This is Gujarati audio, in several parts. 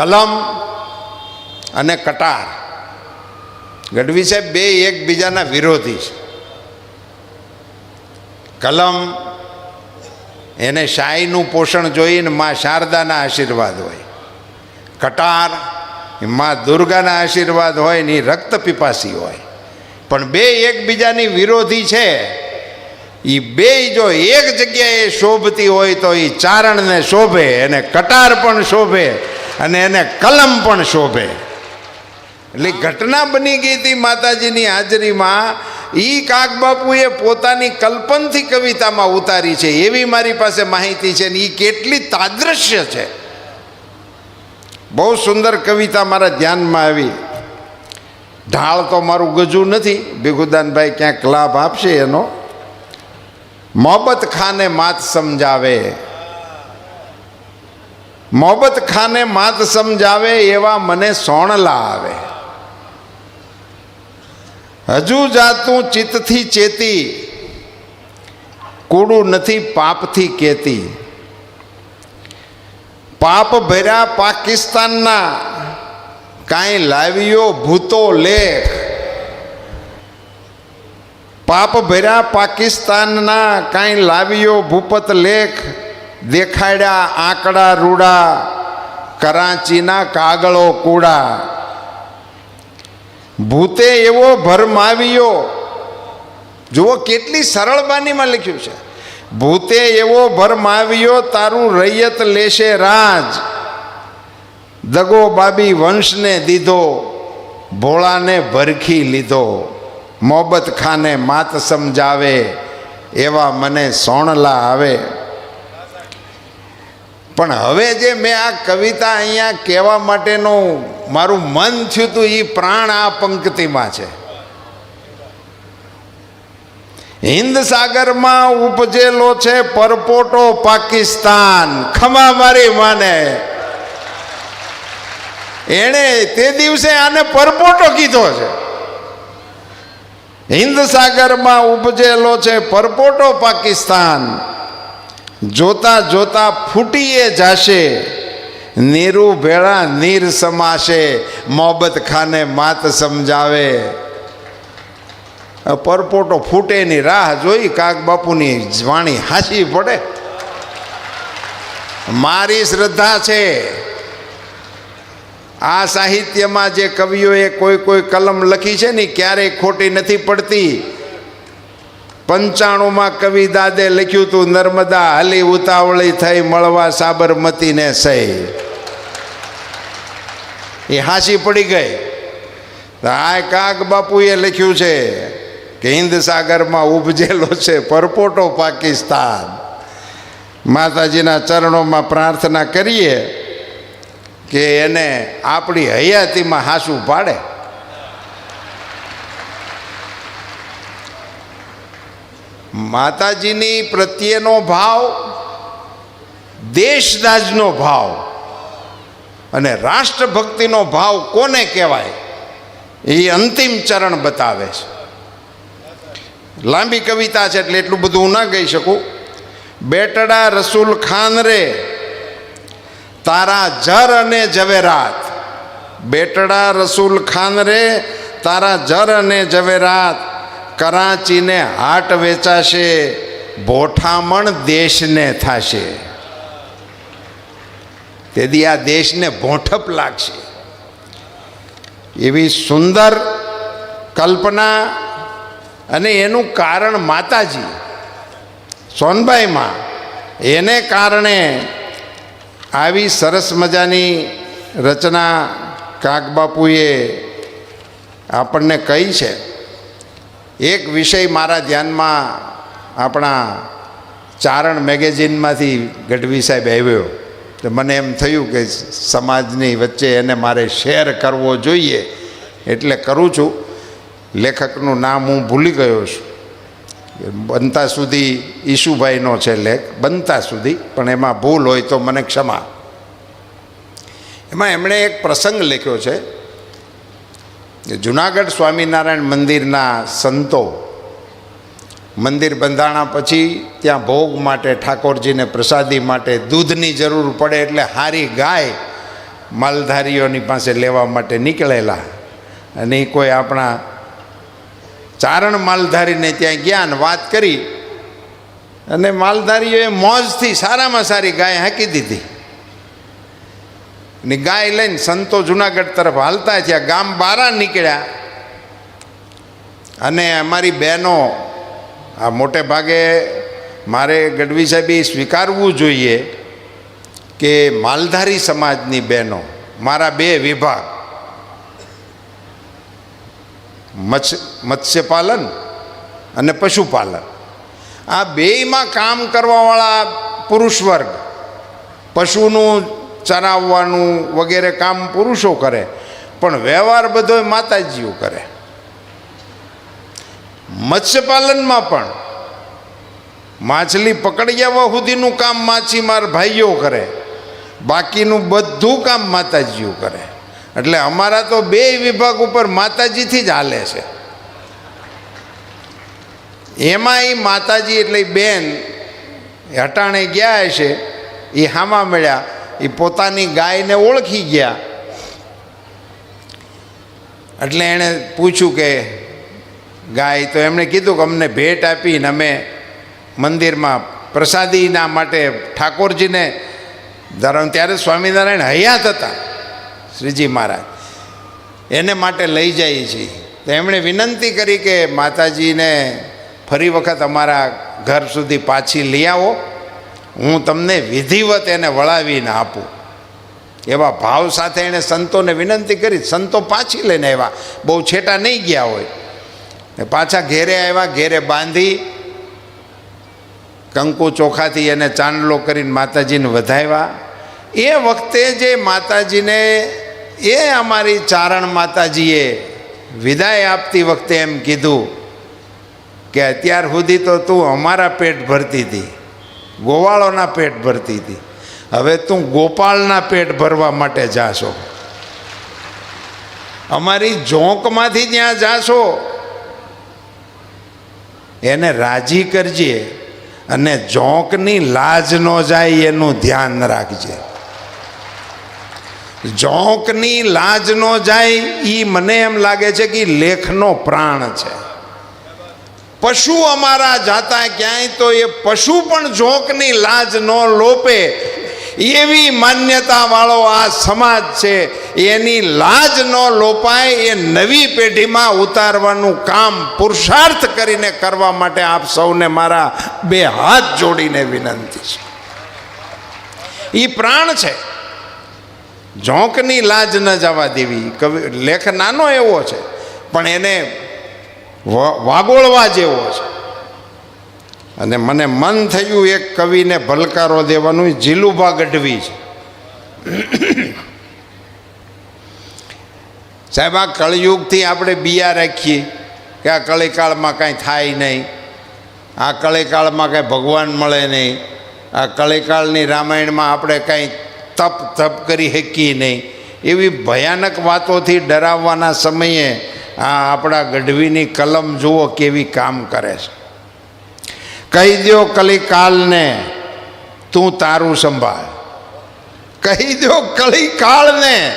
કલમ અને કટાર. ગઢવી સાહેબ બે એકબીજાના વિરોધી છે. કલમ એને શાહીનું પોષણ જોઈને માં શારદાના આશીર્વાદ હોય. કટાર મા દુર્ગાના આશીર્વાદ હોય ને રક્ત પીપાસી હોય. પણ બે એકબીજાની વિરોધી છે. એ બે જો એક જગ્યાએ શોભતી હોય તો એ ચારણને શોભે અને કટાર પણ શોભે. અને એને કલમ પણ શોભે. એટલે ઘટના બની ગઈ હતી માતાજીની હાજરીમાં, ઈ કાક બાપુએ પોતાની કલ્પનથી કવિતામાં ઉતારી છે. એવી મારી પાસે માહિતી છે ને એ કેટલી તાદ્રશ્ય છે. બહુ સુંદર કવિતા મારા ધ્યાનમાં આવી. ઢાળ તો મારું ગજુ નથી. ભીખુદાનભાઈ ક્યાંક લાભ આપશે એનો. મોહબ્બત ખાને માત સમજાવે. મોહબ્બત ખાને માત સમજાવે એવા મને સોણલા આવે હજુ જાતું ચિત્તથી ચેતી, કૂડું નથી પાપથી કેતી. પાપ ભર્યા પાકિસ્તાનના, કાંઈ લાવ્યો ભૂતો લેખ. પાપ ભર્યા પાકિસ્તાનના, કાંઈ લાવ્યો ભૂપત લેખ. દેખાડ્યા આંકડા રૂડા, કરાંચીના કાગળો કૂડા. ભૂતે એવો ભરમાવ્યો જુઓ કેટલી સરળ બાનીમાં લખ્યું છે. ભૂતે એવો ભરમાવ્યો તારું રૈયત લેશે રાજ. દગો બાબી વંશને દીધો, ભોળાને ભરખી લીધો. મોહબ્બત ખાને માત સમજાવે, એવા મને સોણલા આવે. પણ હવે જે મેં આ કવિતા અહીંયા કહેવા માટેનું મારું મન થયું હતું એ પ્રાણ આ પંક્તિમાં છે. હિન્દ સાગરમાં ઉપજેલો છે પરપોટો પાકિસ્તાન. ખમા મારી માને. એણે તે દિવસે આને પરપોટો કીધો છે. હિન્દ સાગરમાં ઉપજેલો છે પરપોટો પાકિસ્તાન. જોતા જોતા ફૂટીએ જાશે. નીરુ ભેળા નીર સમાશે. મોહબત ખાને માત સમજાવે. પરપોટો ફૂટેની રાહ જોઈ કાક બાપુની વાણી હાસી પડે. મારી શ્રદ્ધા છે. આ સાહિત્યમાં જે કવિઓએ કોઈ કોઈ કલમ લખી છે ને ક્યારેય ખોટી નથી પડતી. પંચાણુંમાં કવિ દાદે લખ્યું હતું નર્મદા હલી ઉતાવળી થઈ મળવા સાબરમતીને સહી. એ હાંસી પડી ગઈ. આ કાક બાપુએ લખ્યું છે કે હિન્દ સાગરમાં ઉપજેલો છે પરપોટો પાકિસ્તાન. માતાજીના ચરણોમાં પ્રાર્થના કરીએ કે એને આપણી હયાતીમાં હાસું પાડે. માતાજીની પ્રત્યેનો ભાવ દેશદાજનો ભાવ અને રાષ્ટ્રભક્તિનો ભાવ કોને કહેવાય, એ અંતિમ ચરણ બતાવે છે. લાંબી કવિતા છે એટલે એટલું બધું હું ના કહી શકું. બેટડા રસૂલ ખાન રે, તારા જર અને ઝવેરાત. બેટડા રસૂલ ખાન રે, તારા જર અને ઝવેરાત. કરાચીને હાટ વેચાશે, ભોઠામણ દેશને થશે. તેથી આ દેશને ભોઠપ લાગશે. એવી સુંદર કલ્પના અને એનું કારણ માતાજી, સોનબાઈમાં. એને કારણે આવી સરસ મજાની રચના કાકબાપુએ આપણને કહી છે. એક વિષય મારા ધ્યાનમાં આપણા ચારણ મેગેઝિનમાંથી ગઢવી સાહેબ આવ્યો. તો મને એમ થયું કે સમાજની વચ્ચે એને મારે શેર કરવો જોઈએ એટલે કરું છું. લેખકનું નામ હું ભૂલી ગયો છું. બનતા સુધી ઈશુભાઈનો છે લેખ, બનતા સુધી, પણ એમાં ભૂલ હોય તો મને ક્ષમા. એમાં એમણે એક પ્રસંગ લખ્યો છે. જુનાગઢ સ્વામિનારાયણ મંદિરના સંતો મંદિર બંધાણા પછી ત્યાં ભોગ માટે, ઠાકોરજીને પ્રસાદી માટે દૂધની જરૂર પડે એટલે હારી ગાય માલધારીઓની પાસે લેવા માટે નીકળેલા. અને કોઈ આપણા ચારણ માલધારીને ત્યાં ગયા અને વાત કરી. અને માલધારીઓએ મોજથી સારામાં સારી ગાય હાંકી દીધી. ને ગાય લઈને સંતો જુનાગઢ તરફ હાલતા થયા ગામ બારા નીકળ્યા. અને અમારી બહેનો, આ મોટે ભાગે મારે ગઢવી સાહેબે સ્વીકારવું જોઈએ કે માલધારી સમાજની બહેનો, મારા બે વિભાગ, મત્સ્ય, મત્સ્યપાલન અને પશુપાલન. આ બેયમાં કામ કરવાવાળા પુરુષ વર્ગ, પશુનું ચરાવવાનું વગેરે કામ પુરુષો કરે, પણ વ્યવહાર બધો માતાજીઓ કરે. મત્સ્યપાલનમાં પણ માછલી પકડી આવવા સુધીનું કામ માછીમાર ભાઈઓ કરે, બાકીનું બધું કામ માતાજીઓ કરે. એટલે અમારા તો બે વિભાગ ઉપર માતાજીથી જ હાલે છે. એમાં એ માતાજી એટલે બેન હટાણે ગયા હશે એ હામા મળ્યા એ પોતાની ગાયને ઓળખી ગયા. એટલે એણે પૂછ્યું કે, ગાય, તો એમણે કીધું કે અમને ભેટ આપીને અમે મંદિરમાં પ્રસાદીના માટે ઠાકોરજીને ધરમ ત્યારે સ્વામિનારાયણ હયાત હતા, શ્રીજી મહારાજ. એને માટે લઈ જઈએ છીએ તો એમણે વિનંતી કરી કે, માતાજીને ફરી વખત અમારા ઘર સુધી પાછી લઈ આવો. હું તમને વિધિવત એને વળાવીને આપું. એવા ભાવ સાથે એણે સંતોને વિનંતી કરી, સંતો પાછી લઈને આવ્યા. બહુ છેટા નહીં ગયા હોય. ને પાછા ઘેરે આવ્યા, ઘેરે બાંધી કંકુ ચોખાથી એને ચાંદલો કરીને માતાજીને વધાવ્યા. એ વખતે જે માતાજીને, એ અમારી ચારણ માતાજીએ વિદાય આપતી વખતે એમ કીધું કે અત્યાર સુધી તો તું અમારા પેટ ભરતી હતી. ગોવાળોના પેટ ભરતી હતી. હવે તું ગોપાળના પેટ ભરવા માટે જાશો. અમારી ઝોંકમાંથી ત્યાં જાશો. એને રાજી કરજે અને ઝોંકની લાજ ન જાય એનું ધ્યાન રાખજે. ઝોંકની લાજ ન જાય એ મને એમ લાગે છે કે લેખનો પ્રાણ છે. પશુ અમારા જાતા ક્યાંય તો એ પશુ પણ જોંકની લાજ ન લોપે. એવી માન્યતા વાળો આ સમાજ છે, એની લાજ ન લોપાય, એ નવી પેઢીમાં ઉતારવાનું કામ પુરુષાર્થ કરીને કરવા માટે આપ સૌને મારા બે હાથ જોડીને વિનંતી છે. એ પ્રાણ છે. ઝોંકની લાજ ન જવા દેવી. કવિ, લેખ નાનો એવો છે, પણ એને વાગોળવા જેવો છે. અને મને મન થયું એક કવિને ભલકારો દેવાનું, જીલુભા ગઢવી છે. સાહેબ, આ કળયુગથી આપણે બિયા રાખીએ કે આ કળીકાળમાં કાંઈ થાય નહીં. આ કળીકાળમાં કાંઈ ભગવાન મળે નહીં. આ કળીકાળની રામાયણમાં આપણે કાંઈ તપ તપ કરી શકીએ નહીં. એવી ભયાનક વાતોથી ડરાવવાના સમયે આ આપણા ગઢવીની કલમ જુઓ કેવી કામ કરે છે. કહી દો કલિકાલને, તું તારું સંભાળ. કહી દો કલિકાળને,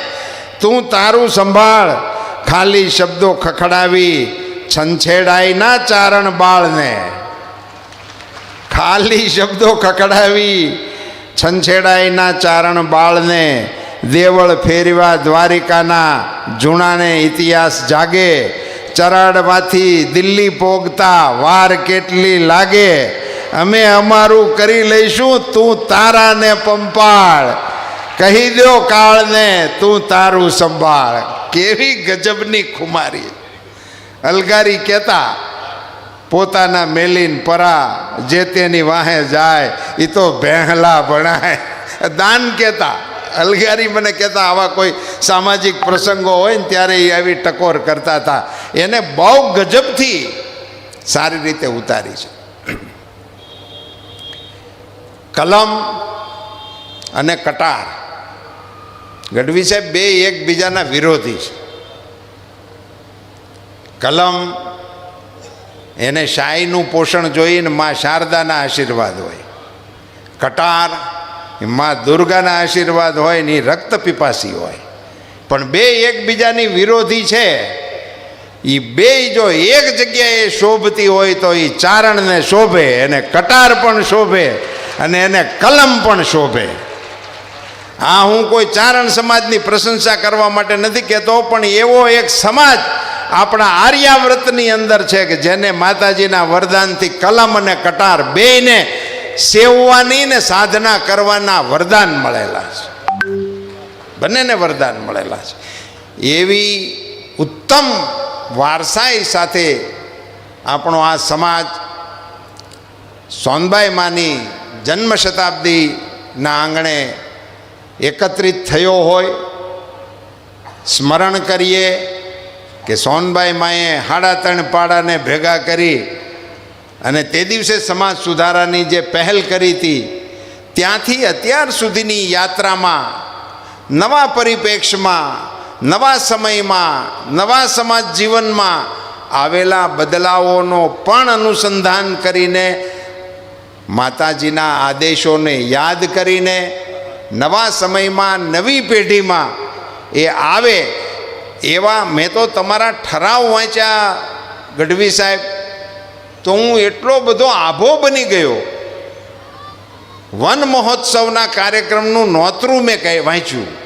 તું તારું સંભાળ. ખાલી શબ્દો ખખડાવી, છંછેડાઈ ના ચારણ બાળને. ખાલી શબ્દો ખખડાવી છંછેડાઈના ચારણ બાળને દેવળ ફેરવા દ્વારિકાના જૂણાને ઇતિહાસ જાગે. ચરાડવાથી દિલ્હી પોગતા વાર કેટલી લાગે? અમે અમારું કરી લઈશું, તું તારાને પંપાળ. કહી દો કાળને, તું તારું સંભાળ. કેવી ગજબની ખુમારી. અલગારી કહેતા, પોતાના મેલીન પરા જે તેની વાહે જાય એ તો ભેહલા ભણાય. દાન કહેતા અલગારી મને કહેતા આવા કોઈ સામાજિક પ્રસંગો હોય ને ત્યારે એ આવી ટકોર કરતા હતા. એને બહુ ગજબથી સારી રીતે ઉતારી છે. કલમ અને કટાર. ગઢવી સાહેબ બે એકબીજાના વિરોધી છે. કલમ એને શાહીનું પોષણ જોઈને મા શારદાના આશીર્વાદ હોય. કટાર માં દુર્ગાના આશીર્વાદ હોય ને રક્ત પીપાસી હોય. પણ બે એકબીજાની વિરોધી છે. એ બે જો એક જગ્યાએ શોભતી હોય તો એ ચારણને શોભે, એને કટાર પણ શોભે અને એને કલમ પણ શોભે. આ હું કોઈ ચારણ સમાજની પ્રશંસા કરવા માટે નથી કહેતો, પણ એવો એક સમાજ આપણા આર્યાવ્રતની અંદર છે કે જેને માતાજીના વરદાનથી કલમ અને કટાર બેયને સેવવાની ને સાધના કરવાના વરદાન મળેલા છે. બંનેને વરદાન મળેલા છે. એવી ઉત્તમ વારસાઈ સાથે આપણો આ સમાજ સોનબાઈ માની જન્મ શતાબ્દીના આંગણે એકત્રિત થયો હોય, સ્મરણ કરીએ કે સોનબાઈ માએ હાડા ત્રણ પાડાને ભેગા કરી અને તે દિવસે સમાજ સુધારાની જે પહેલ કરી હતી, ત્યાંથી અત્યાર સુધીની યાત્રામાં, નવા પરિપ્રેક્ષમાં નવા સમયમાં, નવા સમાજ જીવનમાં આવેલા બદલાવોનો પણ અનુસંધાન કરીને, માતાજીના આદેશોને યાદ કરીને, નવા સમયમાં, નવી પેઢીમાં એ આવે એવા મેં તો તમારા ઠરાવ વાંચ્યા, ગઢવી સાહેબ. તો હું એટલો બધો આભો બની ગયો. વન મહોત્સવના કાર્યક્રમનું નોતરું મેં કહે વાંચ્યું.